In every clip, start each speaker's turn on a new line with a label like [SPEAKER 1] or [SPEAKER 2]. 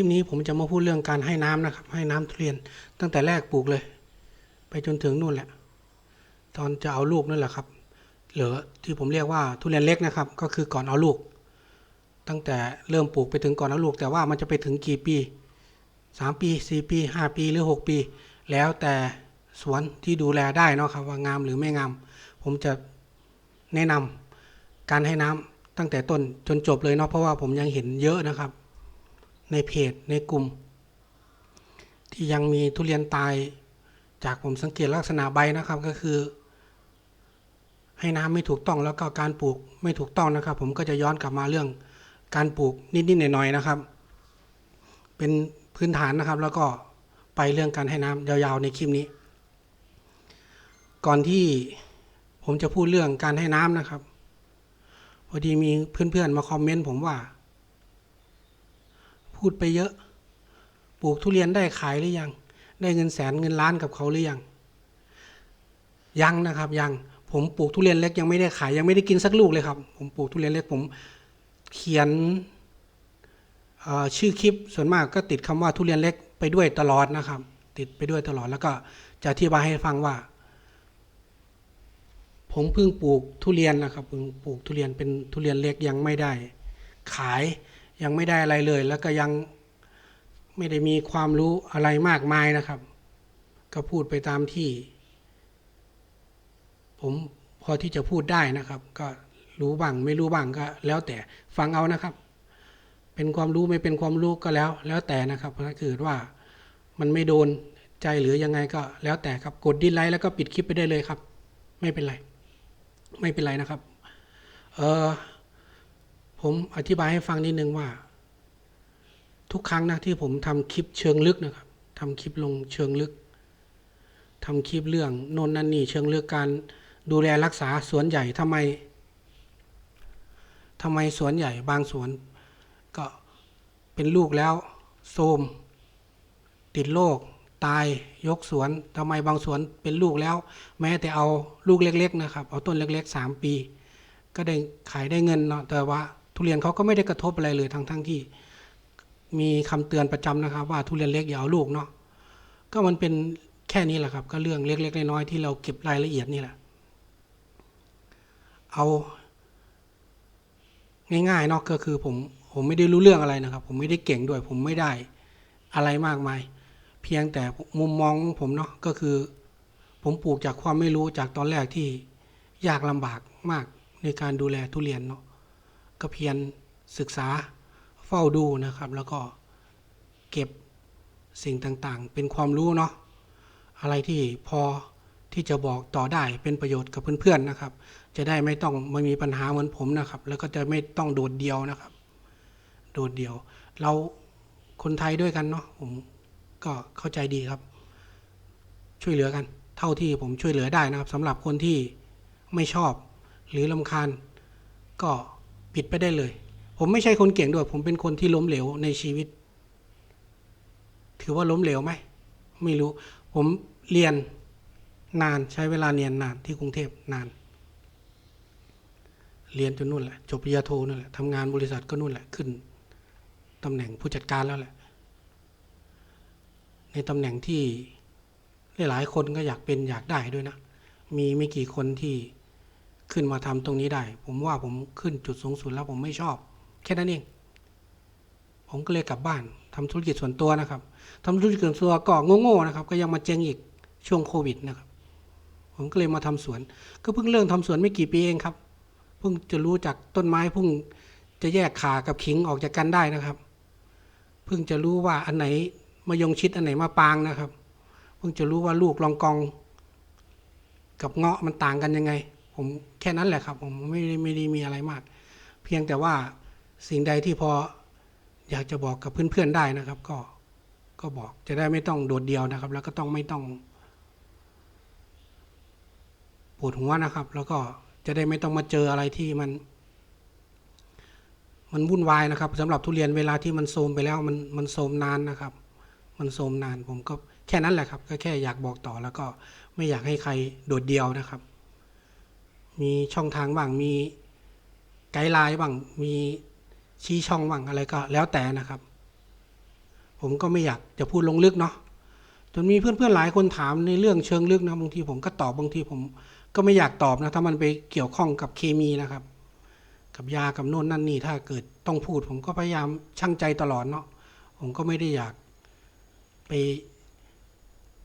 [SPEAKER 1] ลิปนี้ผมจะมาพูดเรื่องการให้น้ำนะครับ ให้น้ำทุเรียนตั้งแต่แรกปลูกเลย ไปจนถึงนู่นแหละ ตอนจะเอาลูกนั่นแหละครับ เหลือที่ผมเรียกว่าทุเรียนเล็กนะครับ ก็คือก่อนเอาลูก ตั้งแต่เริ่มปลูกไปถึงก่อนเอาลูก แต่ว่ามันจะไปถึงกี่ปีสามปีสี่ปีห้าปีหรือหกปี แล้วแต่สวนที่ดูแลได้นะครับว่างามหรือไม่งาม ผมจะแนะนำการให้น้ำตั้งแต่ต้นจนจบเลยเนาะเพราะว่าผมยังเห็นเยอะนะครับ ในเพจในกลุ่ม ที่ยังมีทุเรียนตายจากผมสังเกตลักษณะใบนะครับก็คือ ให้น้ำไม่ถูกต้องแล้วก็การปลูกไม่ถูกต้องนะครับ ผมก็จะย้อนกลับมาเรื่องการปลูกนิดๆหน่อยๆนะครับ เป็นพื้นฐานนะครับ แล้วก็ไปเรื่องการให้น้ำยาวๆในคลิปนี้ ก่อนที่ผมจะพูดเรื่องการให้น้ำนะครับพอดีมีเพื่อนๆมาคอมเมนต์ผมว่า พูดไปเยอะ ปลูกทุเรียนได้ขายหรือยัง ได้เงินแสนเงินล้านกับเขาหรือยัง ยังนะครับ ยัง ผมปลูกทุเรียนเล็กยังไม่ได้ขายยังไม่ได้กินสักลูกเลยครับ ผมปลูกทุเรียนเล็กผมเขียนชื่อคลิปส่วนมากก็ติดคำว่าทุเรียนเล็กไปด้วยตลอดนะครับ ติดไปด้วยตลอดแล้วก็จะอธิบายให้ฟังว่า ผมเพิ่งปลูกทุเรียนนะครับเพิ่งปลูกทุเรียนเป็นทุเรียนเล็กยังไม่ได้ ขาย ยังไม่ได้อะไรเลย แล้วก็ยังไม่ได้มีความรู้อะไรมากมายนะครับ ก็พูดไปตามที่ ผมพอที่จะพูดได้นะครับ ก็รู้บ้างไม่รู้บ้างก็ แล้วแต่ฟังเอานะครับ เป็นความรู้ไม่เป็นความรู้ก็แล้ว แล้วแต่นะครับถ้าเกิดว่ามันไม่โดนใจหรือยังไงก็แล้วแต่ครับกดดิสไลค์แล้วก็ปิดคลิปไปได้เลยครับ ไม่เป็นไร ไม่เป็นไรนะครับ เออ ผมอธิบายให้ฟังนิดนึงว่า ทุกครั้งนะที่ผมทำคลิปเชิงลึกนะครับทำคลิปลงเชิงลึกทำคลิปเรื่องโน่นนั่นนี่เชิงลึกการดูแลรักษาสวนใหญ่ทำไมทำไมสวนใหญ่บางสวน ก็เป็นลูกแล้วโทมติดโรคตายยกสวนทำไมบางสวนเป็นลูกแล้ว แม้แต่เอาลูกเล็ก ๆ นะครับ เอาต้นเล็กๆสามปี ก็ได้ขายได้เงินเนาะแต่ว่า ทุเรียนเขาก็ไม่ได้กระทบอะไรเลยทั้งทั้งที่ มีคำเตือนประจำนะครับ ว่าทุเรียนเล็กอย่าเอาลูกเนาะก็มันเป็นแค่นี้แหละครับ ก็เรื่องเล็กๆน้อยๆที่เราเก็บรายละเอียดนี่แหละ เอาง่ายๆเนาะก็คือผมผมไม่ได้รู้เรื่องอะไรนะครับ ผมไม่ได้เก่งด้วย ผมไม่ได้อะไรมากมาย เพียงแต่มุมมองของผมเนาะก็คือ ผมปลูกจากความไม่รู้จากตอนแรกที่ยากลำบากมากในการดูแลทุเรียนเนาะ ก็เพียรศึกษาเฝ้าดูนะครับ แล้วก็เก็บสิ่งต่างๆ เป็นความรู้เนาะอะไรที่พอที่จะบอกต่อได้เป็นประโยชน์กับเพื่อนๆนะครับ จะได้ไม่ต้องไม่มีปัญหาเหมือนผมนะครับ แล้วก็จะไม่ต้องโดดเดียวนะครับ โดดเดียว เราคนไทยด้วยกันเนาะผมก็เข้าใจดีครับ ช่วยเหลือกัน เท่าที่ผมช่วยเหลือได้นะครับสำหรับคนที่ไม่ชอบหรือลำคาญก็ ปิดไปได้เลย ผมไม่ใช่คนเก่งด้วย ผมเป็นคนที่ล้มเหลวในชีวิต ถือว่าล้มเหลวไหม ไม่รู้ ผมเรียนนานใช้เวลาเรียนนานที่กรุงเทพนาน เรียนจนนู่นแหละ จบปริญญาโทนั่นแหละทำงานบริษัทก็นู่นแหละขึ้นตำแหน่งผู้จัดการแล้วแหละ ในตำแหน่งที่หลายๆคนก็อยากเป็นอยากได้ด้วยนะ มีไม่กี่คนที่ ขึ้นมาทำตรงนี้ได้ ผมว่าผมขึ้นจุดสูงสุดแล้วผมไม่ชอบ แค่นั้นเอง ผมก็เลยกลับบ้านทำธุรกิจส่วนตัวนะครับทำธุรกิจส่วนตัวก็โง่ๆนะครับ ก็ยังมาเจ๊งอีกช่วงโควิดนะครับ ผมก็เลยมาทำสวน ก็เพิ่งเริ่มทำสวนไม่กี่ปีเองครับ เพิ่งจะรู้จักต้นไม้เพิ่งจะแยกขากับขิงออกจากกันได้นะครับ เพิ่งจะรู้ว่าอันไหนมายงชิดอันไหนมาปางนะครับ เพิ่งจะรู้ว่าลูกลองกอง กับเงาะมันต่างกันยังไง ผมแค่นั้นแหละครับ ผมไม่ได้ไม่ได้มีอะไรมาก เพียงแต่ว่าสิ่งใดที่พออยากจะบอกกับเพื่อนๆได้นะครับ ก็ก็บอกจะได้ไม่ต้องโดดเดียวนะครับ แล้วก็ต้องไม่ต้องปวดหัวนะครับ แล้วก็จะได้ไม่ต้องมาเจออะไรที่มัน มันวุ่นวายนะครับสำหรับทุเรียนเวลาที่มันโทมไปแล้วมันมันโทมนานนะครับ มันโทมนานผมก็แค่นั้นแหละครับ ก็แค่อยากบอกต่อแล้วก็ไม่อยากให้ใครโดดเดียวนะครับ มีช่องทางบ้าง มีไกด์ไลน์บ้าง มีชี้ช่องบ้างอะไรก็แล้วแต่นะครับ ผมก็ไม่อยากจะพูดลงลึกเนาะ จนมีเพื่อนๆหลายคนถามในเรื่องเชิงลึกนะบางทีผมก็ตอบบางทีผมก็ไม่อยากตอบนะถ้ามันไปเกี่ยวข้องกับเคมีนะครับ กับยากับโน่นนั่นนี่ถ้าเกิดต้องพูด ผมก็พยายามชั่งใจตลอดเนาะ ผมก็ไม่ได้อยากไป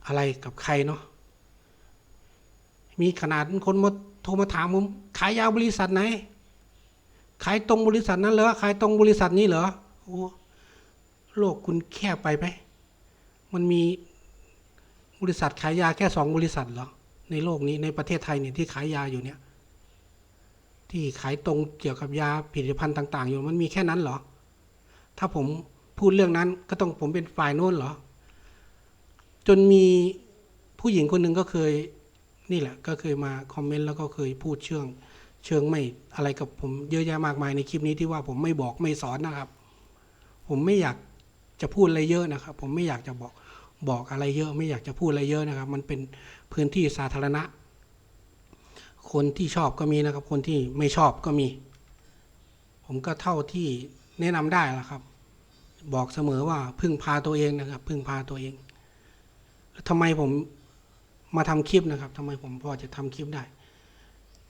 [SPEAKER 1] อะไรกับใครเนาะ มีขนาดคนมา โทรมาถามผมขายยาบริษัทไหน ขายตรงบริษัทนั้นเหรอขายตรงบริษัทนี้เหรอโอ้โลกคุณแคบไปไหมมันมีบริษัทขายยาแค่สองบริษัทเหรอในโลกนี้ในประเทศไทยเนี่ยที่ขายยาอยู่เนี่ย ที่ขายตรงเกี่ยวกับยาผลิตภัณฑ์ต่าง ๆ อยู่มันมีแค่นั้นเหรอ ถ้าผมพูดเรื่องนั้นก็ต้องผมเป็นฝ่ายโน้นเหรอ จนมีผู้หญิงคนหนึ่งก็เคย นี่แหละก็เคยมาคอมเมนต์แล้วก็เคยพูดเชิงเชิงไม่อะไรกับผมเยอะแยะมากมายในคลิปนี้ที่ว่าผมไม่บอกไม่สอนนะครับ ผมไม่อยากจะพูดอะไรเยอะนะครับ ผมไม่อยากจะบอกบอกอะไรเยอะ ไม่อยากจะพูดอะไรเยอะนะครับ มันเป็นพื้นที่สาธารณะ คนที่ชอบก็มีนะครับ คนที่ไม่ชอบก็มี ผมก็เท่าที่แนะนำได้ละครับ บอกเสมอว่าพึ่งพาตัวเองนะครับ พึ่งพาตัวเองแล้วทำไมผม มาทำคลิปนะครับทำไมผมพอจะทำคลิปได้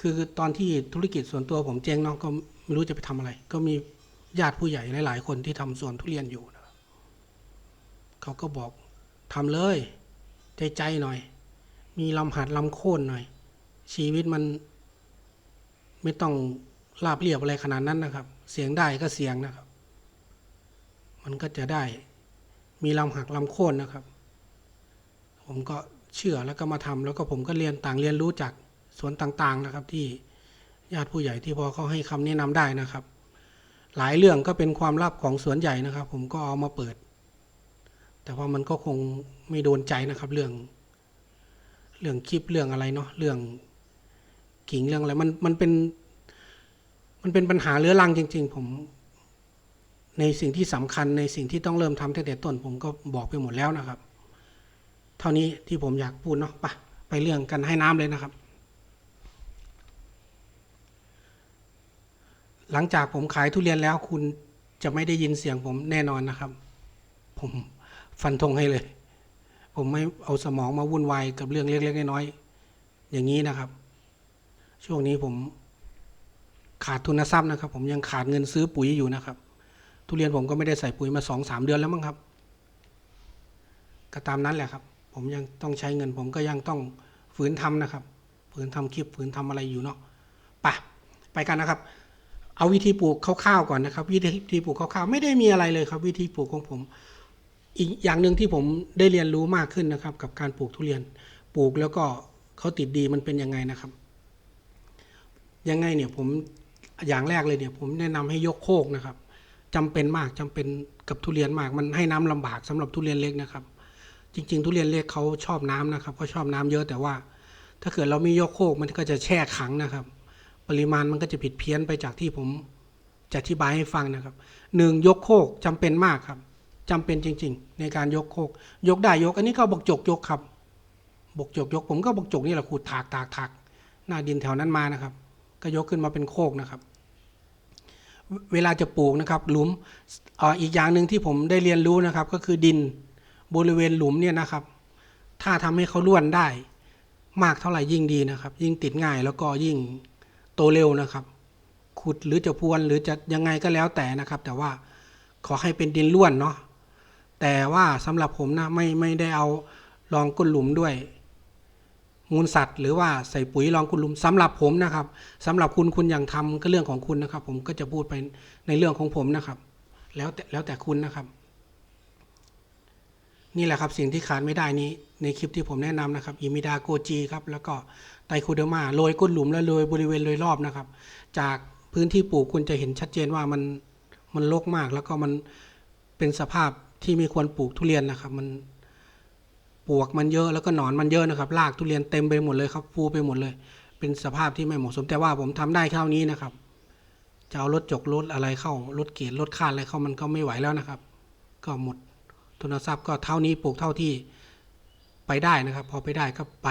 [SPEAKER 1] คือตอนที่ธุรกิจส่วนตัวผมเจ๊งเนาะก็ไม่รู้จะไปทำอะไร ก็มีญาติผู้ใหญ่หลาย ๆ คนที่ทำสวนทุเรียนอยู่นะเขาก็บอกทำเลย ใจใจๆหน่อย มีลำหัดลำโค่นหน่อย ชีวิตมัน ไม่ต้องราบเรียบอะไรขนาดนั้นนะครับ เสียงได้ก็เสียงนะครับ มันก็จะได้ มีลำหักลำโค่นนะครับ ผมก็ เชื่อแล้วก็มาทำแล้วก็ผมก็เรียนต่างเรียนรู้จากสวนต่างๆนะครับ ที่ญาติผู้ใหญ่ที่พอเขาให้คำแนะนำได้นะครับ หลายเรื่องก็เป็นความลับของสวนใหญ่นะครับ ผมก็เอามาเปิด แต่ว่ามันก็คงไม่โดนใจนะครับ เรื่อง เรื่องคลิปเรื่องอะไรเนาะเรื่องกิ่งเรื่องอะไรมันมันเป็น มันเป็นปัญหาเรื้อรังจริง ๆ ผมในสิ่งที่สำคัญในสิ่งที่ต้องเริ่มทำตั้งแต่ต้น ผมก็บอกไปหมดแล้วนะครับ ท่านี้ที่ผมอยากพูดเนาะไปไปเรื่องกันให้น้ำเลยนะครับ หลังจากผมขายทุเรียนแล้วคุณจะไม่ได้ยินเสียงผมแน่นอนนะครับ ผมฟันธงให้เลย ผมไม่เอาสมองมาวุ่นวายกับเรื่องเล็กๆน้อยๆอย่างนี้นะครับ ช่วงนี้ผมขาดทุนทรัพย์นะครับ ผมยังขาดเงินซื้อปุ๋ยอยู่นะครับ ทุเรียนผมก็ไม่ได้ใส่ปุ๋ยมาสองสามเดือนแล้วมั้งครับ ก็ตามนั้นแหละครับ ผมยังต้องใช้เงิน ผมก็ยังต้องฝืนทำนะครับ ฝืนทำคลิปฝืนทำอะไรอยู่เนาะไปไปกันนะครับ เอาวิธีปลูกคร่าวๆก่อนนะครับ วิธีปลูกคร่าวๆไม่ได้มีอะไรเลยครับ วิธีปลูกของผม อีกอย่างหนึ่งที่ผมได้เรียนรู้มากขึ้นนะครับ กับการปลูกทุเรียน ปลูกแล้วก็เขาติดดีมันเป็นยังไงนะครับ ยังไงเนี่ยผมอย่างแรกเลยเนี่ย ผมแนะนำให้ยกโคกนะครับจำเป็นมากจำเป็นกับทุเรียนมาก มันให้น้ำลำบากสำหรับทุเรียนเล็กนะครับ จริง ๆ ทุเรียนเล็กเขาชอบน้ำนะครับเขาชอบน้ำเยอะแต่ว่า ถ้าเกิดเราไม่ยกโคกมันก็จะแช่ขังนะครับ ปริมาณมันก็จะผิดเพี้ยนไปจากที่ผมจะอธิบายให้ฟังนะครับหนึ่งยกโคกจำเป็นมากครับจำเป็นจริง ๆ ในการยกโคก ยกได้ยก อันนี้ก็บกจกยกครับ บกจกยก ผมก็บกจกนี่แหละขูดถากถากถากหน้าดินแถวนั้นมานะครับ ก็ยกขึ้นมาเป็นโคกนะครับ เวลาจะปลูกนะครับหลุมออีกอย่างหนึ่งที่ผมได้เรียนรู้นะครับ ก็คือดิน บริเวณหลุมเนี่ยนะครับ ถ้าทำให้เขาล้วนได้ มากเท่าไหร่ยิ่งดีนะครับ ยิ่งติดง่ายแล้วก็ยิ่งโตเร็วนะครับ ขุดหรือจะพรวนหรือจะยังไงก็แล้วแต่นะครับ แต่ว่าขอให้เป็นดินล้วนเนาะแต่ว่าสำหรับผมนะไม่ไม่ได้เอารองก้นหลุมด้วยมูลสัตว์ หรือว่าใส่ปุ๋ยรองก้นหลุมสำหรับผมนะครับสำหรับคุณคุณอย่างทำก็เรื่องของคุณนะครับ ผมก็จะพูดไปในเรื่องของผมนะครับ แล้วแต่แล้วแต่คุณนะครับ นี่แหละครับสิ่งที่ขาดไม่ได้นี้ ในคลิปที่ผมแนะนำนะครับอิมิดาโกจีครับแล้วก็ไตคูเดอร์มาโรยก้นหลุมและโรยบริเวณโดยรอบนะครับ จากพื้นที่ปลูกคุณจะเห็นชัดเจนว่ามันมันรกมากแล้วก็มันเป็นสภาพที่ไม่ควรปลูกทุเรียนนะครับ มันปวกมันเยอะแล้วก็หนอนมันเยอะนะครับรากทุเรียนเต็มไปหมดเลยครับฟูไปหมดเลย เป็นสภาพที่ไม่เหมาะสมแต่ว่าผมทำได้เท่านี้นะครับ จะเอารถจกรถอะไรเข้ารถเกียรรถคานอะไรเข้ามันก็ไม่ไหวแล้วนะครับ ก็หมด ทุนทรัพย์ก็เท่านี้ปลูกเท่าที่ไปได้นะครับ พอไปได้ก็ไป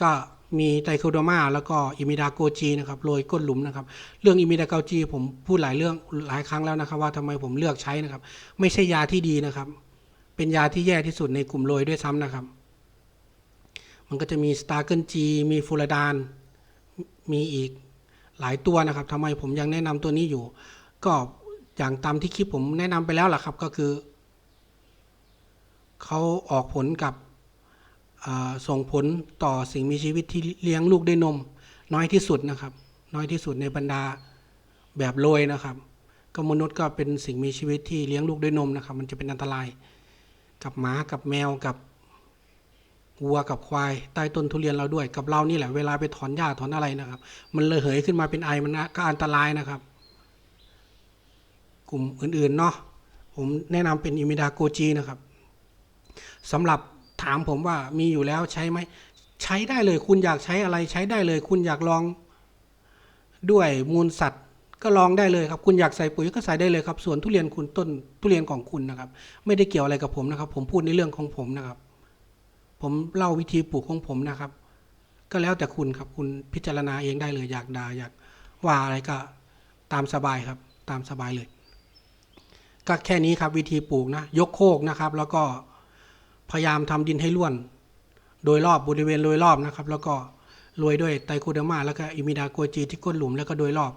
[SPEAKER 1] ก็มีไตโคโดมาแล้วก็อิมิดาโกจีนะครับโรยก้นหลุมนะครับ เรื่องอิมิดาโกจีผมพูดหลายเรื่องหลายครั้งแล้วนะครับ ว่าทำไมผมเลือกใช้นะครับ ไม่ใช่ยาที่ดีนะครับ เป็นยาที่แย่ที่สุดในกลุ่มโรยด้วยซ้ำนะครับ มันก็จะมีสตาร์เกิลจีมีฟูรดานมีอีกหลายตัวนะครับทำไมผมยังแนะนำตัวนี้อยู่ ก็อย่างตามที่คลิปผมแนะนำไปแล้วล่ะครับ ก็คือ เขาออกผลกับส่งผลต่อสิ่งมีชีวิตที่เลี้ยงลูกด้วยนม น้อยที่สุดนะครับ น้อยที่สุดในบรรดาแบบโรยนะครับ ก็มนุษย์ก็เป็นสิ่งมีชีวิตที่เลี้ยงลูกด้วยนมนะครับ มันจะเป็นอันตราย กับหมากับแมวกับวัวกับควายใต้ต้นทุเรียนเราด้วยกับเรานี่แหละเวลาไปถอนหญ้าถอนอะไรนะครับ มันเลยเหยขึ้นมาเป็นไอมันก็อันตรายนะครับ กลุ่มอื่นๆเนาะผมแนะนำเป็นอิมิดาโกจีนะครับ สำหรับถามผมว่ามีอยู่แล้วใช้ไหมใช้ได้เลย คุณอยากใช้อะไรใช้ได้เลย คุณอยากลองด้วยมูลสัตว์ก็ลองได้เลยครับ คุณอยากใส่ปุ๋ยก็ใส่ได้เลยครับ ส่วนทุเรียนคุณต้นทุเรียนของคุณนะครับ ไม่ได้เกี่ยวอะไรกับผมนะครับ ผมพูดในเรื่องของผมนะครับ ผมเล่าวิธีปลูกของผมนะครับ ก็แล้วแต่คุณครับคุณพิจารณาเองได้เลย อยากด่าอยากว่าอะไรก็ตามสบายครับ ตามสบายเลย ก็แค่นี้ครับวิธีปลูกนะ ยกโคกนะครับ แล้วก็ พยายามทำดินให้ร่วน โดยรอบบริเวณโดยรอบนะครับ แล้วก็โรยด้วยไตรโคเดอร์มาแล้วก็อิมิดาโกจีที่ก้นหลุมแล้วก็โดยรอบ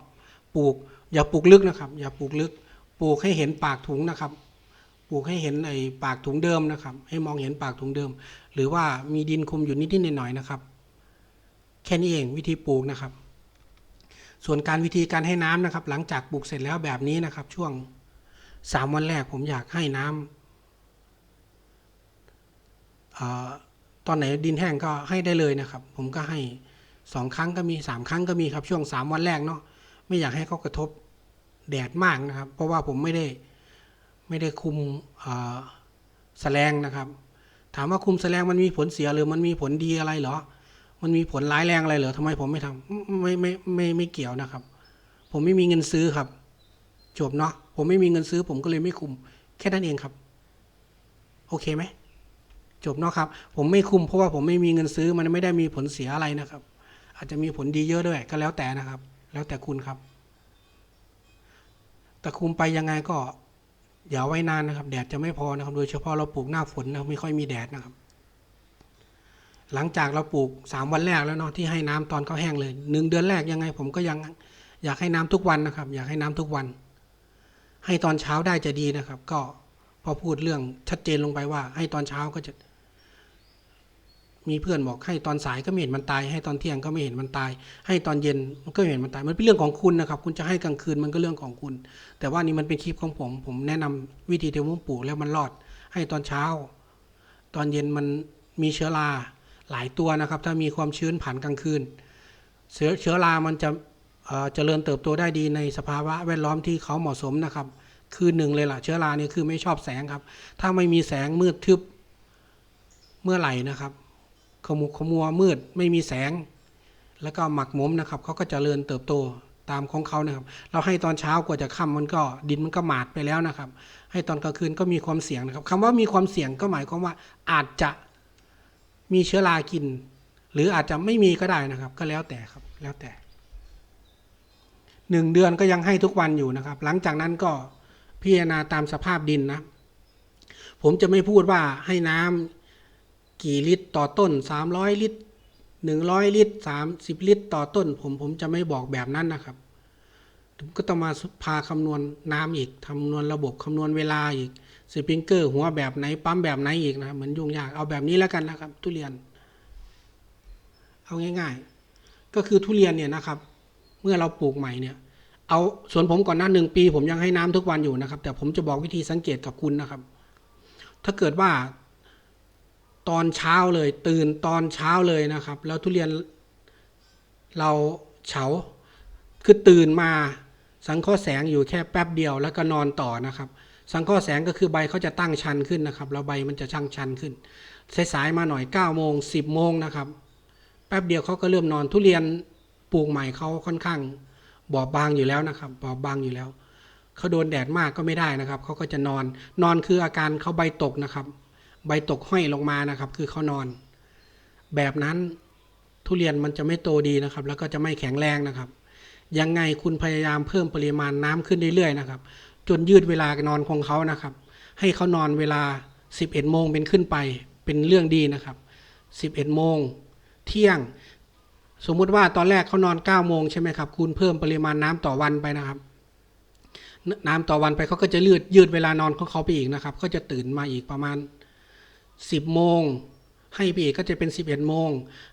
[SPEAKER 1] ปลูก อย่าปลูกลึกนะครับ อย่าปลูกลึก ปลูกให้เห็นปากถุงนะครับ ปลูกให้เห็นไอ้ปากถุงเดิมนะครับ ให้มองเห็นปากถุงเดิม หรือว่ามีดินคุมอยู่นิดๆหน่อยๆนะครับ แค่นี้เองวิธีปลูกนะครับ ส่วนการวิธีการให้น้ำนะครับ หลังจากปลูกเสร็จแล้วแบบนี้นะครับ ช่วงสามวันแรกผมอยากให้น้ำเอ่อ ตอนไหนดินแห้งก็ให้ได้เลยนะครับ ผมก็ให้สองครั้งก็มีสามครั้งก็มีครับช่วงสามวันแรกเนาะไม่อยากให้เขากระทบแดดมากนะครับ เพราะว่าผมไม่ได้ไม่ได้คุมเอ่อแสลงนะครับ ถามว่าคุมแสลงมันมีผลเสียหรือมันมีผลดีอะไรเหรอ มันมีผลร้ายแรงอะไรเหรอทำไมผมไม่ทำไม่ไม่ไม่ไม่เกี่ยวนะครับ ผมไม่มีเงินซื้อครับจบเนาะผมไม่มีเงินซื้อผมก็เลยไม่คุม แค่นั้นเองครับ โอเคไหม จบเนาะครับ ผมไม่คุมเพราะว่าผมไม่มีเงินซื้อมันไม่ได้มีผลเสียอะไรนะครับ อาจจะมีผลดีเยอะด้วยก็แล้วแต่นะครับ แล้วแต่คุณครับ แต่คุมไปยังไงก็อย่าไว้นานนะครับ แดดจะไม่พอนะครับ โดยเฉพาะเราปลูกหน้าฝนนะไม่ค่อยมีแดดนะครับ หลังจากเราปลูกสามวันแรกแล้วเนาะที่ให้น้ำตอนเขาแห้งเลยหนึ่งเดือนแรกยังไง ผมก็ยังอยากให้น้ำทุกวันนะครับ อยากให้น้ำทุกวัน ให้ตอนเช้าได้จะดีนะครับ ก็พอพูดเรื่องชัดเจนลงไปว่า ให้ตอนเช้าก็จะ มีเพื่อนบอกให้ตอนสายก็ไม่เห็นมันตาย ให้ตอนเที่ยงก็ไม่เห็นมันตาย ให้ตอนเย็นมันก็เห็นมันตาย มันเป็นเรื่องของคุณนะครับ คุณจะให้กลางคืนมันก็เรื่องของคุณ แต่ว่านี่มันเป็นคลิปของผม ผมแนะนำวิธีเที่ผมปลูกแล้วมันรอด ให้ตอนเช้า ตอนเย็นมันมีเชื้อราหลายตัวนะครับ ถ้ามีความชื้นผ่านกลางคืน เชื้อเชื้อรามันจะเจริญเติบโตได้ดีในสภาวะแวดล้อมที่เขาเหมาะสมนะครับ คือหนึ่งเลยล่ะเชื้อราเนี่ยคือไม่ชอบแสงครับ ถ้าไม่มีแสงมืดทึบเมื่อไหร่นะครับ ขมุกขมัวมืดไม่มีแสง แล้วก็หมักหมมนะครับเขาก็จเจริญเติบโตตามของเขานะครับ เราให้ตอนเช้ากว่าจะค่ำมันก็ดินมันก็หมาดไปแล้วนะครับ ให้ตอนกลางคืนก็มีความเสี่ยงนะครับคำว่ามีความเสี่ยงก็หมายความว่าอาจจะมีเชื้อรากิน หรืออาจจะไม่มีก็ได้นะครับ ก็แล้วแต่ครับแล้วแต่หนึ่งเดือนก็ยังให้ทุกวันอยู่นะครับ หลังจากนั้นก็พิจารณาตามสภาพดินนะ ผมจะไม่พูดว่าให้น้ำ กี่ลิตรต่อต้นสามร้อยลิตรหนึ่งร้อยลิตรสามสิบลิตร ต่อต้น ผมผมจะไม่บอกแบบนั้นนะครับผมก็ต้องมาพาคำนวณน้ำอีกคำนวณระบบคำนวณเวลาอีกสปริงเกอร์หัวแบบไหนปั๊มแบบไหนอีกนะเหมือนยุ่งยากเอาแบบนี้แล้วกันนะครับ ทุเรียน เอาง่ายๆ ก็คือทุเรียนเนี่ยนะครับ เมื่อเราปลูกใหม่เนี่ยเอาส่วนผมก่อนหน้าหนึ่งปี ผมยังให้น้ำทุกวันอยู่นะครับ แต่ผมจะบอกวิธีสังเกตกับคุณนะครับ ถ้าเกิดว่า ตอนเช้าเลย ตื่นตอนเช้าเลยนะครับ แล้วทุเรียนเราเฉาคือตื่นมาสังเคราะห์แสงอยู่แค่แป๊บเดียวแล้วก็นอนต่อนะครับ สังเคราะห์แสงก็คือใบเขาจะตั้งชันขึ้นนะครับแล้วใบมันจะช่างชันขึ้นสายๆมาหน่อย9ก้าโมงสิบโมงนะครับ แป๊บเดียวเขาก็เริ่มนอนทุเรียนปลูกใหม่เขาค่อนข้างบอบบางอยู่แล้วนะครับ บอบบางอยู่แล้วเขาโดนแดดมากก็ไม่ได้นะครับเขาก็จะนอนนอนคืออาการเขาใบตกนะครับ ใบตกห้อยลงมานะครับ คือเขานอน แบบนั้นทุเรียนมันจะไม่โตดีนะครับ แล้วก็จะไม่แข็งแรงนะครับ ยังไงคุณพยายามเพิ่มปริมาณน้ำขึ้นเรื่อยๆนะครับ จนยืดเวลานอนของเขานะครับ ให้เขานอนเวลาสิบเอ็ดโมงเป็นขึ้นไป เป็นเรื่องดีนะครับสิบเอ็ดโมงเที่ยง สมมุติว่าตอนแรกเขานอน9ก้าโมงใช่ไหมครับคูณเพิ่มปริมาณน้ำต่อวันไปนะครับนน้ำต่อวันไปเขาก็จะยืดยืดเวลานอนของเขาไปอีกนะครับ ก็จะตื่นมาอีกประมาณ 10โมงให้ไปอีกก็จะเป็น 11โมง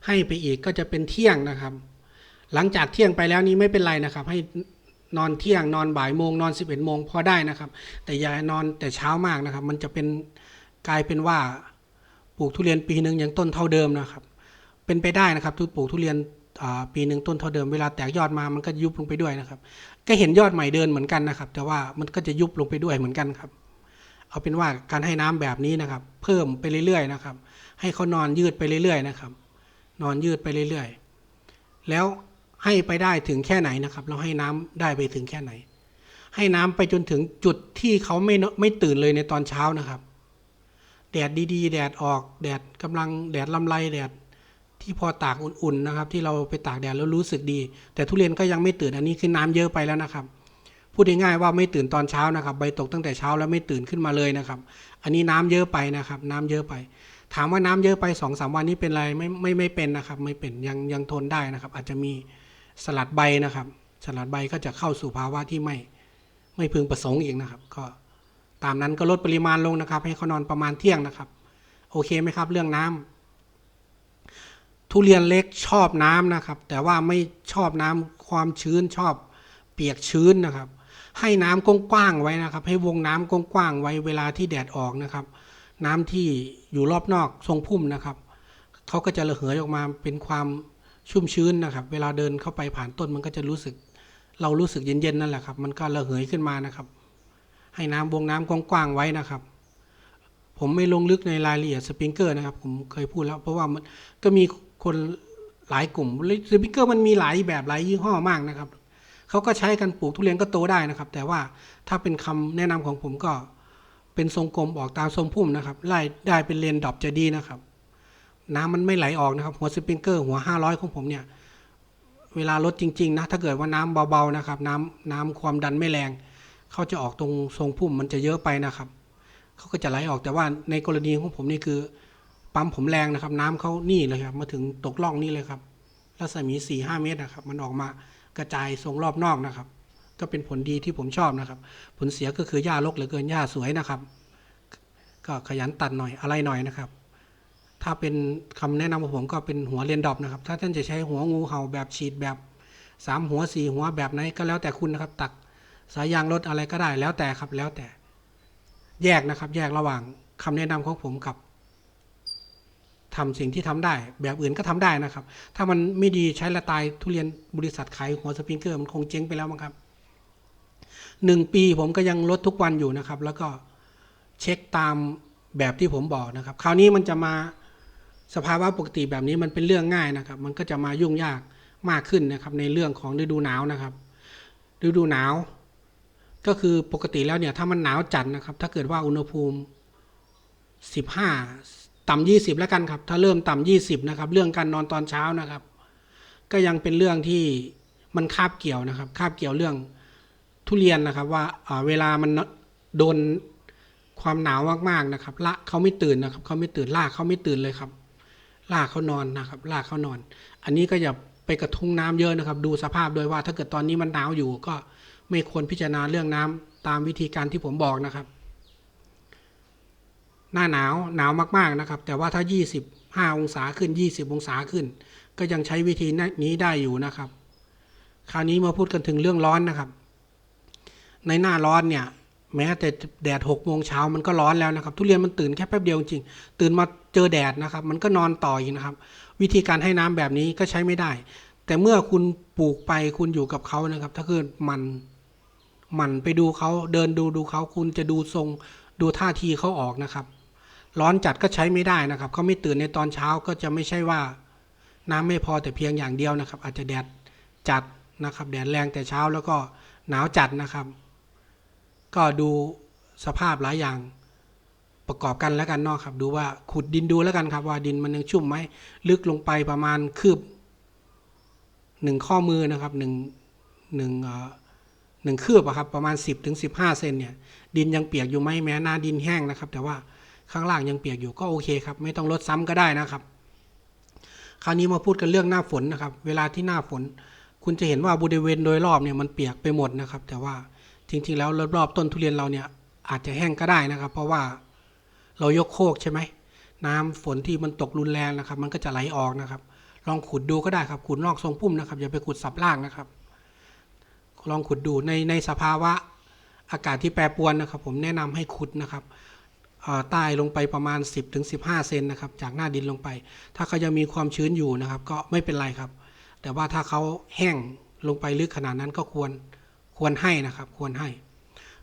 [SPEAKER 1] ให้ไปอีกก็จะเป็นเที่ยงนะครับ หลังจากเที่ยงไปแล้วนี้ไม่เป็นไรนะครับ ให้นอนเที่ยงนอนบ่ายโมงนอน 11โมงพอได้นะครับ แต่อย่านอนแต่เช้ามากนะครับ มันจะเป็นกลายเป็นว่าปลูกทุเรียนปีหนึ่งยังต้นเท่าเดิมนะครับ เป็นไปได้นะครับทุกปลูกทุเรียนปีหนึ่งต้นเท่าเดิมเวลาแตกยอดมามันก็ยุบลงไปด้วยนะครับ ก็เห็นยอดใหม่เดินเหมือนกันนะครับ แต่ว่ามันก็จะยุบลงไปด้วยเหมือนกันครับ เอาเป็นว่าการให้น้ำแบบนี้นะครับ เพิ่มไปเรื่อยๆนะครับ ให้เขานอนยืดไปเรื่อยๆนะครับ นอนยืดไปเรื่อยๆ แล้วให้ไปได้ถึงแค่ไหนนะครับ เราให้น้ำได้ไปถึงแค่ไหน ให้น้ำไปจนถึงจุดที่เขาไม่นไม่ตื่นเลยในตอนเช้านะครับ แดดดีๆ แดดออก แดดกำลังแดดลำไรแดดที่พอตากอุ่นๆนะครับ ที่เราไปตากแดดแล้วรู้สึกดี แต่ทุเรียนก็ยังไม่ตื่นอันนี้คือน้ำเยอะไปแล้วนะครับ พูดง่ายๆว่าไม่ตื่นตอนเช้านะครับ ใบตกตั้งแต่เช้าแล้วไม่ตื่นขึ้นมาเลยนะครับ อันนี้น้ำเยอะไปนะครับ น้ำเยอะไป ถามว่าน้ำเยอะไปสองสามวันนี้เป็นไรไม่ไม่ไม่เป็นนะครับ ไม่เป็นยังยังทนได้นะครับ อาจจะมีสลัดใบนะครับ สลัดใบก็จะเข้าสู่ภาวะที่ไม่ไม่พึงประสงค์อีกนะครับ ก็ตามนั้นก็ลดปริมาณลงนะครับ ให้เขานอนประมาณเที่ยงนะครับ โอเคไหมครับ เรื่องน้ำทุเรียนเล็กชอบน้ำนะครับ แต่ว่าไม่ชอบน้ำความชื้นชอบเปียกชื้นนะครับ ให้น้ำกว้างๆไว้นะครับ ให้วงน้ำกว้างๆไว้เวลาที่แดดออกนะครับ น้ำที่อยู่รอบนอกทรงพุ่มนะครับเขาก็จะระเหยออกมาเป็นความชุ่มชื้นนะครับ เวลาเดินเข้าไปผ่านต้นมันก็จะรู้สึก เรารู้สึกเย็นๆนั่นแหละครับ มันก็ระเหยขึ้นมานะครับ ให้น้ำวงน้ำกว้างๆไว้นะครับผมไม่ลงลึกในรายละเอียดสปริงเกอร์นะครับ ผมเคยพูดแล้ว เพราะว่ามันก็มีคนหลายกลุ่มสปริงเกอร์มันมีหลายแบบหลายยี่ห้อมากนะครับ เขาก็ใช้กันปลูกทุเรียนก็โตได้นะครับ แต่ว่าถ้าเป็นคำแนะนำของผมก็เป็นทรงกลมออกตามทรงพุ่มนะครับไล่ได้เป็นเลนดอปจะดีนะครับ น้ำมันไม่ไหลออกนะครับ หัวสปริงเกอร์หัว 500 ของผมเนี่ยเวลาลดจริงๆนะถ้าเกิดว่าน้ำเบาๆนะครับ น้ำน้ำความดันไม่แรงเขาจะออกตรงทรงพุ่มมันจะเยอะไปนะครับเขาก็จะไหลออกแต่ว่าในกรณีของผมนี่คือปั๊มผมแรงนะครับ น้ำเขานี่เลยครับมาถึงตกล่องนี่เลยครับรัศมี4 5เมตรนะครับ มันออกมา กระจายทรงรอบนอกนะครับ ก็เป็นผลดีที่ผมชอบนะครับ ผลเสียก็คือหญ้ารกเหลือเกินหญ้าสวยนะครับ ก็ขยันตัดหน่อยอะไรหน่อยนะครับ ถ้าเป็นคำแนะนำของผมก็เป็นหัวเรียนดรอปนะครับ ถ้าท่านจะใช้หัวงูเห่าแบบฉีดแบบสามหัวสี่หัวแบบไหนก็แล้วแต่คุณนะครับ ตักสายยางรถอะไรก็ได้แล้วแต่ครับแล้วแต่ แยกนะครับ แยกระหว่างคำแนะนำของผมกับ ทำสิ่งที่ทำได้ แบบอื่นก็ทำได้นะครับ ถ้ามันไม่ดีใช้ละตายทุเรียนบริษัทขายหัวสปริงเกอร์มันคงเจ๊งไปแล้วมั้งครับหนึ่งปีผมก็ยังลดทุกวันอยู่นะครับ แล้วก็เช็คตามแบบที่ผมบอกนะครับ คราวนี้มันจะมาสภาวะปกติแบบนี้มันเป็นเรื่องง่ายนะครับ มันก็จะมายุ่งยากมากขึ้นนะครับ ในเรื่องของฤดูหนาวนะครับ ฤดูหนาว ก็คือปกติแล้วเนี่ยถ้ามันหนาวจัดนะครับ ถ้าเกิดว่าอุณหภูมิ 15 ต่ำ20แล้วกันครับ ถ้าเริ่มต่ำ20นะครับ เรื่องการนอนตอนเช้านะครับ ก็ยังเป็นเรื่องที่มันคาบเกี่ยวนะครับ คาบเกี่ยวเรื่องทุเรียนนะครับ ว่าเวลามันโดนความหนาวมากๆนะครับละเขาไม่ตื่นนะครับเขาไม่ตื่นลากเขาไม่ตื่นเลยครับลากเขานอนนะครับ ลากเขานอน อันนี้ก็อย่าไปกระทุ้งน้ำเยอะนะครับ ดูสภาพโดยว่าถ้าเกิดตอนนี้มันหนาวอยู่ก็ไม่ควรพิจารณาเรื่องน้ำตามวิธีการที่ผมบอกนะครับ หน้าหนาวหนาวมากๆนะครับ แต่ว่าถ้า 25 องศาขึ้น 20 องศาขึ้น ก็ยังใช้วิธีนี้ได้อยู่นะครับ คราวนี้มาพูดกันถึงเรื่องร้อนนะครับ ในหน้าร้อนเนี่ย แม้แต่แดดหกโมงเช้ามันก็ร้อนแล้วนะครับ ทุเรียนมันตื่นแค่แป๊บเดียวจริง ตื่นมาเจอแดดนะครับ มันก็นอนต่ออีกนะครับ วิธีการให้น้ำแบบนี้ก็ใช้ไม่ได้ แต่เมื่อคุณปลูกไปคุณอยู่กับเขานะครับ ถ้าเกิดมันมันไปดูเขาเดินดูดูเขาคุณจะดูทรงดูท่าทีเขาออกนะครับ ร้อนจัดก็ใช้ไม่ได้นะครับเขาไม่ตื่นในตอนเช้าก็จะไม่ใช่ว่าน้ำไม่พอแต่เพียงอย่างเดียวนะครับ อาจจะแดดจัดนะครับ แดดแรงแต่เช้าแล้วก็หนาวจัดนะครับ ก็ดูสภาพหลายอย่างประกอบกันแล้วกันเนาะครับ ดูว่าขุดดินดูแล้วกันครับ ว่าดินมันยังชุ่มไหมลึกลงไปประมาณคืบหนึ่งข้อมือนะครับหนึ่งหนึ่งเอ่อหนึ่งคืบอะครับประมาณ 10ถึง15 เซนเนี่ยดินยังเปียกอยู่ไหมแม้หน้าดินแห้งนะครับ แต่ว่า ข้างล่างยังเปียกอยู่ก็โอเคครับ ไม่ต้องลดซ้ำก็ได้นะครับ คราวนี้มาพูดกันเรื่องหน้าฝนนะครับ เวลาที่หน้าฝน คุณจะเห็นว่าบริเวณโดยรอบเนี่ยมันเปียกไปหมดนะครับ แต่ว่าจริงๆแล้วรอบๆต้นทุเรียนเราเนี่ยอาจจะแห้งก็ได้นะครับ เพราะว่าเรายกโคกใช่ไหมน้ำฝนที่มันตกรุนแรงนะครับ มันก็จะไหลออกนะครับ ลองขุดดูก็ได้ครับขุดนอกทรงพุ่มนะครับอย่าไปขุดสับล่างนะครับ ลองขุดดูในในสภาวะอากาศที่แปรปรวนนะครับ ผมแนะนำให้ขุดนะครับ ใต้ลงไปประมาณ 10-15ถึง15 เซนนะครับจากหน้าดินลงไป ถ้าเขายังมีความชื้นอยู่นะครับ ก็ไม่เป็นไรครับ แต่ว่าถ้าเขาแห้งลงไปลึกขนาดนั้นก็ควรควรให้นะครับ ควรให้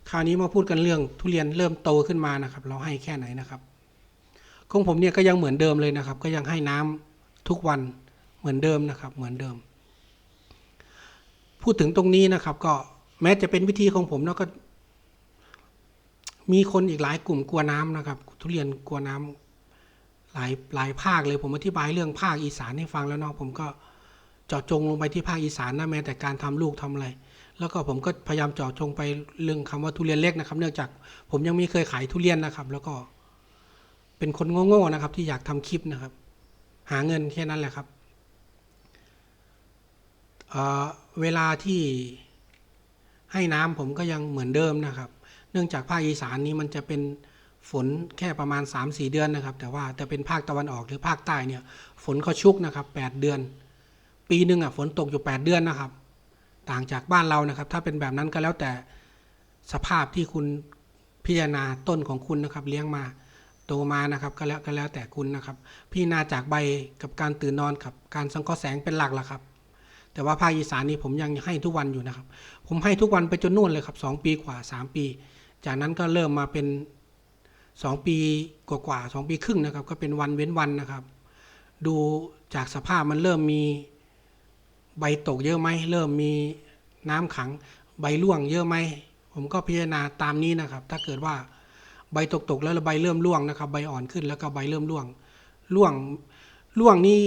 [SPEAKER 1] คราวนี้มาพูดกันเรื่องทุเรียนเริ่มโตขึ้นมานะครับ เราให้แค่ไหนนะครับของผมเนี่ยก็ยังเหมือนเดิมเลยนะครับ ก็ยังให้น้ำทุกวันเหมือนเดิมนะครับ เหมือนเดิม พูดถึงตรงนี้นะครับ ก็แม้จะเป็นวิธีของผมแล้วก็ มีคนอีกหลายกลุ่มกลัวน้ำนะครับ ทุเรียนกลัวน้ำหลายหลายภาคเลยผมอธิบายเรื่องภาคอีสานให้ฟังแล้วเนาะผมก็เจาะจงลงไปที่ภาคอีสานนะแม้แต่การทำลูกทำอะไร แล้วก็ผมก็พยายามเจาะจงไปเรื่องคำว่าทุเรียนเล็กนะครับ เนื่องจากผมยังไม่เคยขายทุเรียนนะครับ แล้วก็เป็นคนโง่ๆนะครับ ที่อยากทำคลิปนะครับ หาเงินแค่นั้นแหละครับเเวลาที่ให้น้ำผมก็ยังเหมือนเดิมนะครับ เนื่องจากภาคอีสานนี้มันจะเป็นฝนแค่ประมาณ 3-4 เดือนนะครับ แต่ว่าแต่เป็นภาคตะวันออกหรือภาคใต้เนี่ยฝนเขาชุกนะครับ 8 เดือน ปีหนึ่งอะฝนตกอยู่ 8 เดือนนะครับ ต่างจากบ้านเรานะครับ ถ้าเป็นแบบนั้นก็แล้วแต่สภาพที่คุณพิจารณาต้นของคุณนะครับ เลี้ยงมาโตมานะครับก็แล้วก็แล้วแต่คุณนะครับ พี่นาจากใบกับการตื่นนอนกับการสังเคราะห์แสงเป็นหลักละครับ แต่ว่าภาคอีสานนี่ผมยังให้ทุกวันอยู่นะครับ ผมให้ทุกวันไปจนนู่นเลยครับสองปีกว่าสามปี จากนั้นก็เริ่มมาเป็นสองปีกว่าๆสองปีครึ่งนะครับ ก็เป็นวันเว้นวันนะครับ ดูจากสภาพมันเริ่มมีใบตกเยอะไหมเริ่มมีน้ำขังใบร่วงเยอะไหมผมก็พิจารณาตามนี้นะครับ ถ้าเกิดว่าใบตกๆแล้วใบเริ่มร่วงนะครับ ใบอ่อนขึ้นแล้วก็ใบเริ่มร่วงร่วงร่วงนี่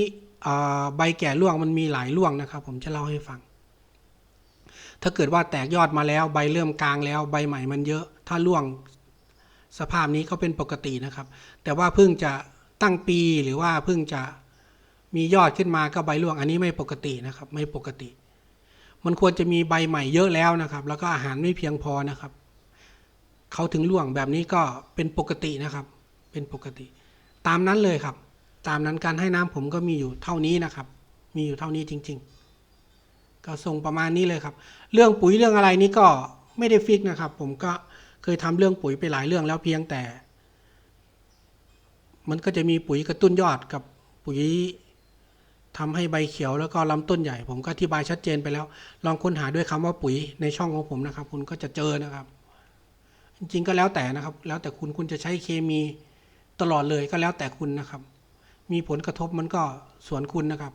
[SPEAKER 1] ใบแก่ร่วงมันมีหลายร่วงนะครับ ผมจะเล่าให้ฟัง ถ้าเกิดว่าแตกยอดมาแล้วใบเริ่มกลางแล้ว ใบใหม่มันเยอะ ถ้าร่วงสภาพนี้ก็เป็นปกตินะครับ แต่ว่าเพิ่งจะตั้งปีหรือว่าเพิ่งจะมียอดขึ้นมาก็ใบร่วงอันนี้ไม่ปกตินะครับ ไม่ปกติ มันควรจะมีใบใหม่เยอะแล้วนะครับ แล้วก็อาหารไม่เพียงพอนะครับเขาถึงร่วงแบบนี้ก็เป็นปกตินะครับ เป็นปกติ ตามนั้นเลยครับ ตามนั้นการให้น้ำผมก็มีอยู่เท่านี้นะครับ มีอยู่เท่านี้จริง ๆ ก็ส่งประมาณนี้เลยครับ เรื่องปุ๋ยเรื่องอะไรนี่ก็ไม่ได้ฟิกนะครับ ผมก็ เคยทำเรื่องปุ๋ยไปหลายเรื่องแล้วเพียงแต่ มันก็จะมีปุ๋ยกระตุ้นยอดกับปุ๋ยทำให้ใบเขียวแล้วก็ลำต้นใหญ่ ผมก็อธิบายชัดเจนไปแล้ว ลองค้นหาด้วยคำว่าปุ๋ยในช่องของผมนะครับ คุณก็จะเจอนะครับ จริงๆก็แล้วแต่นะครับ แล้วแต่คุณคุณจะใช้เคมีตลอดเลยก็แล้วแต่คุณนะครับ มีผลกระทบมันก็ส่วนคุณนะครับ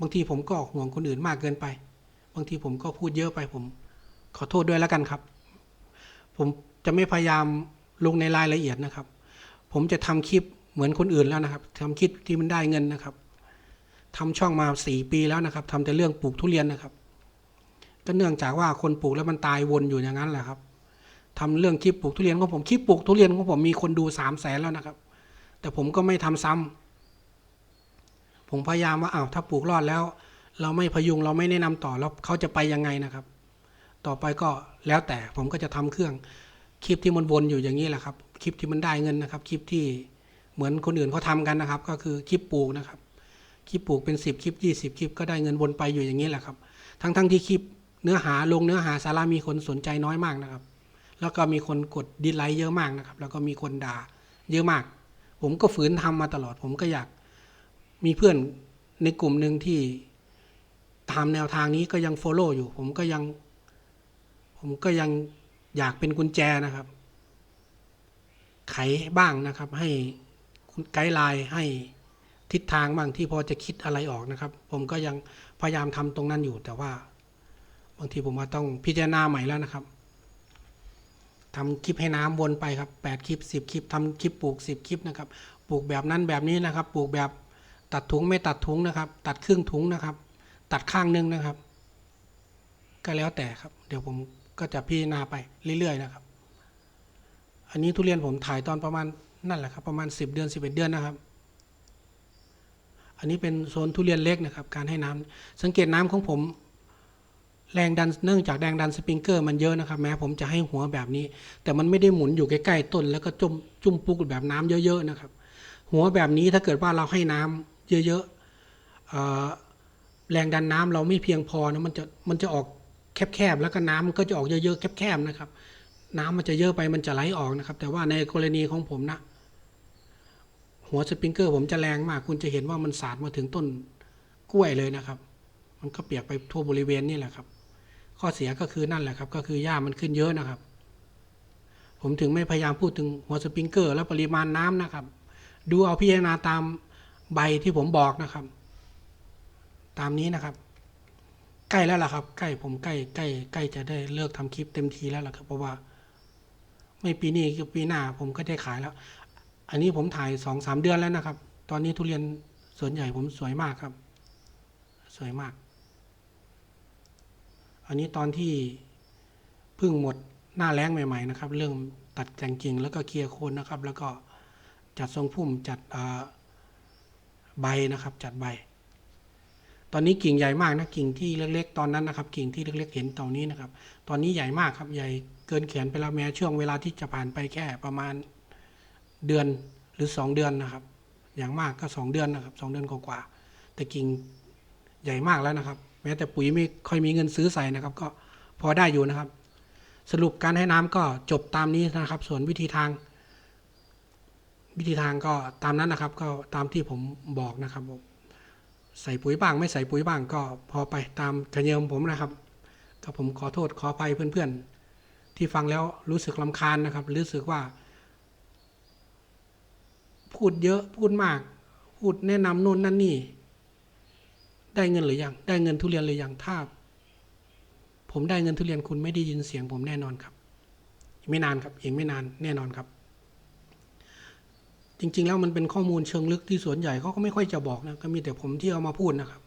[SPEAKER 1] บางทีผมก็ห่วงคนอื่นมากเกินไป บางทีผมก็พูดเยอะไปผม ขอโทษด้วยแล้วกันครับ ผมจะไม่พยายามลงในรายละเอียดนะครับ ผมจะทำคลิปเหมือนคนอื่นแล้วนะครับทำคลิปที่มันได้เงินนะครับทำช่องมาสี่ปีแล้วนะครับทำแต่เรื่องปลูกทุเรียนนะครับ ก็เนื่องจากว่าคนปลูกแล้วมันตายวนอยู่อย่างนั้นแหละครับทำเรื่องคลิปปลูกทุเรียนของผมคลิปปลูกทุเรียนของผมมีคนดูสามแสนแล้วนะครับ แต่ผมก็ไม่ทำซ้ำผมพยายามว่าอ้าวถ้าปลูกรอดแล้ว เราไม่พยุงเราไม่แนะนำต่อแล้วเขาจะไปยังไงนะครับ ต่อไปก็แล้วแต่ผมก็จะทำเครื่องคลิปที่มันวนอยู่อย่างนี้แหละครับคลิปที่มันได้เงินนะครับคลิปที่เหมือนคนอื่นเขาทำกันนะครับ ก็คือคลิปปลูกนะครับคลิปปลูกเป็นสิบคลิปยี่สิบคลิปก็ได้เงินวนไปอยู่อย่างนี้แหละครับ ทั้งๆทที่คลิปเนื้อหาลงเนื้อหาสาระมีคนสนใจน้อยมากนะครับ แล้วก็มีคนกดดิสไลค์เยอะมากนะครับ แล้วก็มีคนด่าเยอะมาก ผมก็ฝืนทำมาตลอด ผมก็อยากมีเพื่อนในกลุ่มหนึ่งที่ตามแนวทางนี้ก็ยัง follow อยู่ ผมก็ยัง ผมก็ยังอยากเป็นกุญแจนะครับ ไขบ้างนะครับ ให้ไกด์ไลน์ให้ทิศทางบ้างที่พอจะคิดอะไรออกนะครับ ผมก็ยังพยายามทำตรงนั้นอยู่ แต่ว่า บางทีผมว่าต้องพิจารณาใหม่แล้วนะครับทำคลิปให้น้ำวนไปครับแปดคลิปสิบคลิปทำคลิปปลูกสิบคลิปนะครับ ปลูกแบบนั้นแบบนี้นะครับ ปลูกแบบตัดถุงไม่ตัดถุงนะครับ ตัดครึ่งถุงนะครับ ตัดข้างหนึงนะครับ ก็แล้วแต่ครับ เดี๋ยวผม ก็จะพิจารณาไปเรื่อยๆนะครับ อันนี้ทุเรียนผมถ่ายตอนประมาณนั่นแหละครับประมาณ 10 เดือน 11 เดือนนะครับ อันนี้เป็นโซนทุเรียนเล็กนะครับ การให้น้ำสังเกตน้ำของผมแรงดันเนื่องจากแรงดันสปริงเกอร์มันเยอะนะครับ แม้ผมจะให้หัวแบบนี้ แต่มันไม่ได้หมุนอยู่ใกล้ๆต้น แล้วก็จุ่มจุ่มปุกแบบน้ำเยอะๆนะครับ หัวแบบนี้ถ้าเกิดว่าเราให้น้ำเยอะๆแรงดันน้ำเราไม่เพียงพอนะมันจะมันจะออก แคบๆแล้วก็น้ำมันก็จะออกเยอะๆแคบๆนะครับ น้ำมันจะเยอะไปมันจะไหลออกนะครับ แต่ว่าในกรณีของผมนะ หัวสปริงเกอร์ผมจะแรงมาก คุณจะเห็นว่ามันสาดมาถึงต้นกล้วยเลยนะครับ มันก็เปียกไปทั่วบริเวณนี่แหละครับ ข้อเสียก็คือนั่นแหละครับ ก็คือหญ้ามันขึ้นเยอะนะครับ ผมถึงไม่พยายามพูดถึงหัวสปริงเกอร์ และปริมาณน้ำนะครับ ดูเอาพิจารณาตามใบที่ผมบอกนะครับ ตามนี้นะครับ ใกล้แล้วล่ะครับ ใกล้ผมใกล้ใกล้ใกล้จะได้เลิกทำคลิปเต็มทีแล้วล่ะครับเพราะว่า ไม่ปีนี้ก็ปีหน้าผมก็ได้ขายแล้ว อันนี้ผมถ่ายสองสามเดือนแล้วนะครับ ตอนนี้ทุเรียนสวนใหญ่ผมสวยมากครับ สวยมาก อันนี้ตอนที่เพิ่งหมดหน้าแล้งใหม่ ๆ นะครับ เรื่องตัดแต่งกิ่งแล้วก็เคลียร์โคนนะครับ แล้วก็จัดทรงพุ่มจัดใบนะครับ จัดใบ ตอนนี้กิ่งใหญ่มากนะกิ่งที่เล็กๆ ตอนนั้นนะครับ กิ่งที่เล็กๆ เห็นตอนนี้นะครับ ตอนนี้ใหญ่มากครับใหญ่เกินแขนไปแล้วแม้ช่วงเวลาที่จะผ่านไปแค่ประมาณเดือนหรือสองเดือนนะครับ อย่างมากก็สองเดือนนะครับสองเดือนกว่าๆแต่กิ่งใหญ่มากแล้วนะครับ แม้แต่ปุ๋ยไม่ค่อยมีเงินซื้อใส่นะครับ ก็พอได้อยู่นะครับ สรุปการให้น้ำก็จบตามนี้นะครับ ส่วนวิธีทาง วิธีทางก็ตามนั้นนะครับ ก็ตามที่ผมบอกนะครับผม ใส่ปุ๋ยบ้างไม่ใส่ปุ๋ยบ้างก็พอไปตามกระเยมผมนะครับก็ผมขอโทษขออภัยเพื่อนๆ ที่ฟังแล้วรู้สึกลำคาญนะครับ รู้สึกว่า พูดเยอะพูดมาก พูดแนะนำโน่นนั่นนี่ ได้เงินหรือยังได้เงินทุเรียนหรือยังถ้าผมได้เงินทุเรียนคุณไม่ได้ยินเสียงผมแน่นอนครับ อีกไม่นานครับอีกไม่นานแน่นอนครับ จริง ๆ แล้วมันเป็นข้อมูลเชิงลึกที่ส่วนใหญ่เขาก็ไม่ค่อยจะบอกนะก็มีแต่ผมที่เอามาพูดนะครับ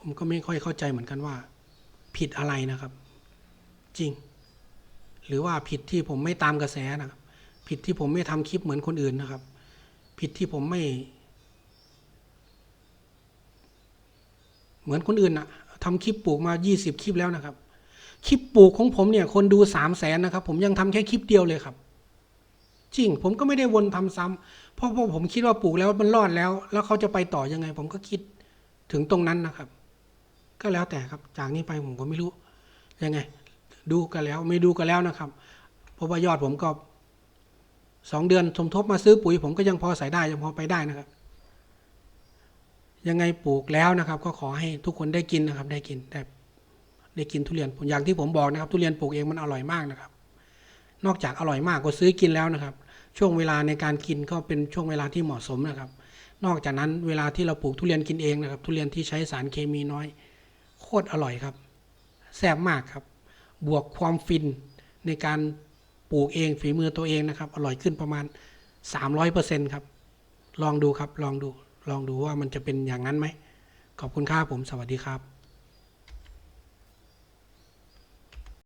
[SPEAKER 1] ผมก็ไม่ค่อยเข้าใจเหมือนกันว่า ผิดอะไรนะครับ จริง หรือว่าผิดที่ผมไม่ตามกระแสนะครับ ผิดที่ผมไม่ทำคลิปเหมือนคนอื่นนะครับ ผิดที่ผมไม่ เหมือนคนอื่นนะทำคลิปปลูกมายี่สิบคลิปแล้วนะครับ คลิปปลูกของผมเนี่ย คนดูสามแสนนะครับ ผมยังทำแค่คลิปเดียวเลยครับ จริง ผมก็ไม่ได้วนทำซ้ำเพราะเพราะผมคิดว่าปลูกแล้วมันรอดแล้ว แล้วเขาจะไปต่อยังไง ผมก็คิดถึงตรงนั้นนะครับ ก็แล้วแต่ครับ จากนี้ไปผมก็ไม่รู้ยังไง ดูกันแล้ว ไม่ดูกันแล้วนะครับ เพราะว่ายอดผมก็สองเดือนสมทบมาซื้อปุ๋ย ผมก็ยังพอใส่ได้ยังพอไปได้นะครับ ยังไงปลูกแล้วนะครับ ก็ขอให้ทุกคนได้กินนะครับ ได้กินได้ได้กินทุเรียนอย่างที่ผมบอกนะครับ ทุเรียนปลูกเองมันอร่อยมากนะครับ นอกจากอร่อยมากก็ซื้อกินแล้วนะครับ ช่วงเวลาในการกินก็เป็นช่วงเวลาที่เหมาะสมนะครับ นอกจากนั้นเวลาที่เราปลูกทุเรียนกินเองนะครับ ทุเรียนที่ใช้สารเคมีน้อย โคตรอร่อยครับแซ่บมากครับ บวกความฟินในการปลูกเองฝีมือตัวเองนะครับ อร่อยขึ้นประมาณ 300%ครับ ลองดูครับ ลองดู ลองดูว่ามันจะเป็นอย่างนั้นไหม ขอบคุณครับผม สวัสดีครับ